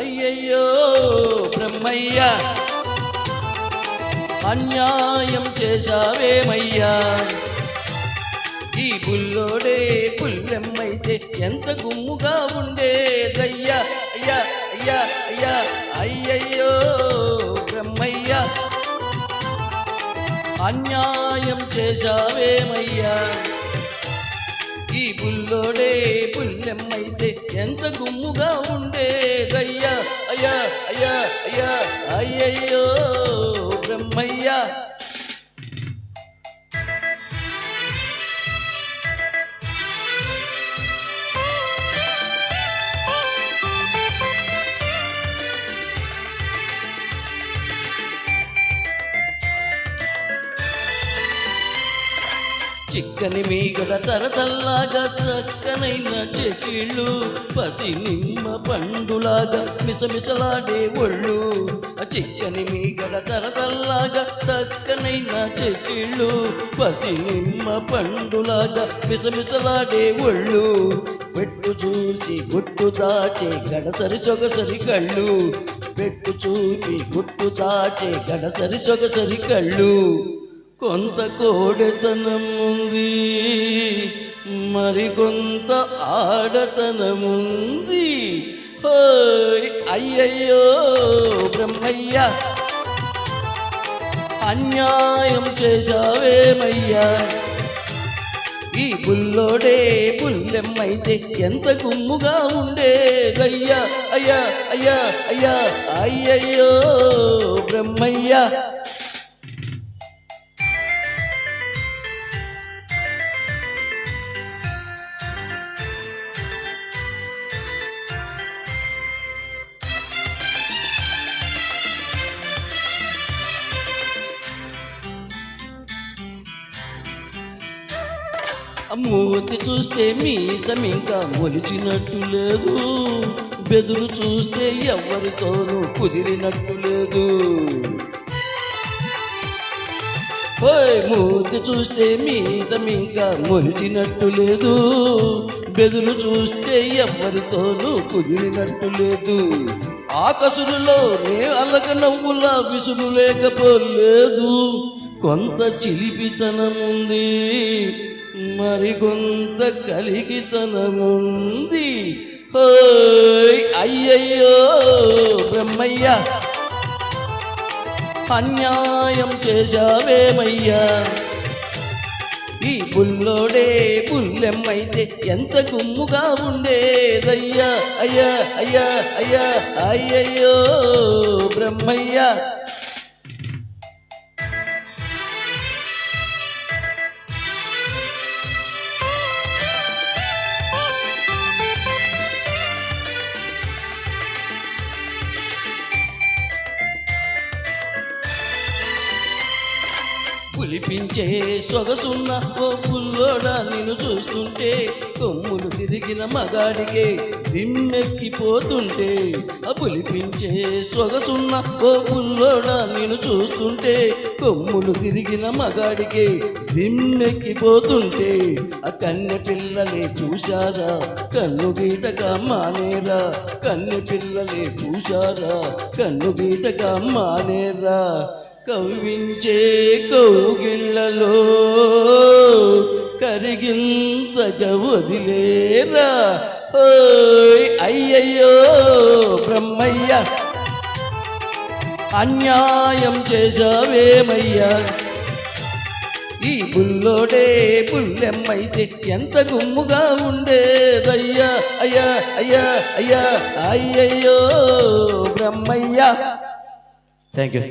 అయ్యయ్యో బ్రహ్మయ్య అన్యాయం చేశావేమయ్యా? ఈ పుల్లోడే పుల్లెమ్మైతే ఎంత గుమ్ముగా ఉండేదయ్యా? అయ్యా అయ్యా అయ్యా అయ్యయ్యో బ్రహ్మయ్య అన్యాయం చేశావేమయ్యా? ఈ పుల్లోడే పుల్లెమ్మైతే ఎంత గుమ్ముగా ఉండే అయ్యా అయ్యా అయ్యా అయ్యయ్యో బ్రహ్మయ్యా చిక్కని మీగడ తరతల్లాగా చక్కనైన చెకిళ్ళు పసి నిమ్మ పండులాగా మిసమిసలాడే ఒళ్ళు. చిక్కని మీగడ తరతల్లాగా చక్కనైన చెకిళ్ళు పసి నిమ్మ పండులాగా మిసమిసలాడే ఒళ్ళు. పెట్టు చూసి గుట్టు దాచే గడసరి సొగసరి కళ్ళు. పెట్టు చూపి గుట్టు దాచే గడసరి సొగసరి కళ్ళు. కొంత కోడెతనముంది మరికొంత ఆడతనముంది హోయ్ అయ్యయ్యో బ్రహ్మయ్య అన్యాయం చేశావేమయ్యా? ఈ బుల్లోడే బుల్లెమ్మైతే ఎంత గుమ్ముగా ఉండేదయ్యా? అయ్యా అయ్యా అయ్యా అయ్యయ్యో బ్రహ్మయ్యా. మూతి చూస్తే మీసం ఇంకా మొలిచినట్టు లేదు. బెదురు చూస్తే ఎవరితోనూ కుదిరినట్టు లేదు. ఓయ్ మూతి చూస్తే మీసం ఇంకా మొలిచినట్టు లేదు. బెదురు చూస్తే ఎవరితోనూ కుదిరినట్టు లేదు. ఆకసురులో నే అలగ నవ్వులా విసురు లేకపోలేదు. కొంత చిలిపితనముంది మరికొంత కలిగితనముంది. హోయ్ అయ్యయ్యో బ్రహ్మయ్య. అన్యాయం చేశావేమయ్యా? ఈ పుల్లోడే పుల్లెమ్మైతే ఎంత గుమ్ముగా ఉండేదయ్యా? అయ్యా అయ్యా అయ్యా అయ్యయ్యో బ్రహ్మయ్యా. పులిపించే సొగసున్న ఓ పుల్లోడా నిన్ను చూస్తుంటే కొమ్ములు తిరిగిన మగాడికే దిమ్మెక్కిపోతుంటే ఆ పులిపించే సొగసున్న ఓ పుల్లోడా నిన్ను చూస్తుంటే కొమ్ములు తిరిగిన మగాడికే దిమ్మెక్కిపోతుంటే ఆ కన్నె పిల్లలే చూశారా? కన్ను గీటక మానేరా? కన్నె పిల్లలే చూశారా? కన్ను గీటక మానేరా? కవ్వించే కౌగిళ్ళలో కరిగించక వదిలేరా అయ్యయ్యో బ్రహ్మయ్య అన్యాయం చేశావేమయ్యా? ఈ పుల్లోడే పుల్లెమ్మైతే ఎంత గుమ్ముగా ఉండేదయ్యా? అయ్యా అయ్యా అయ్యా అయ్యయ్యో బ్రహ్మయ్య. Thank you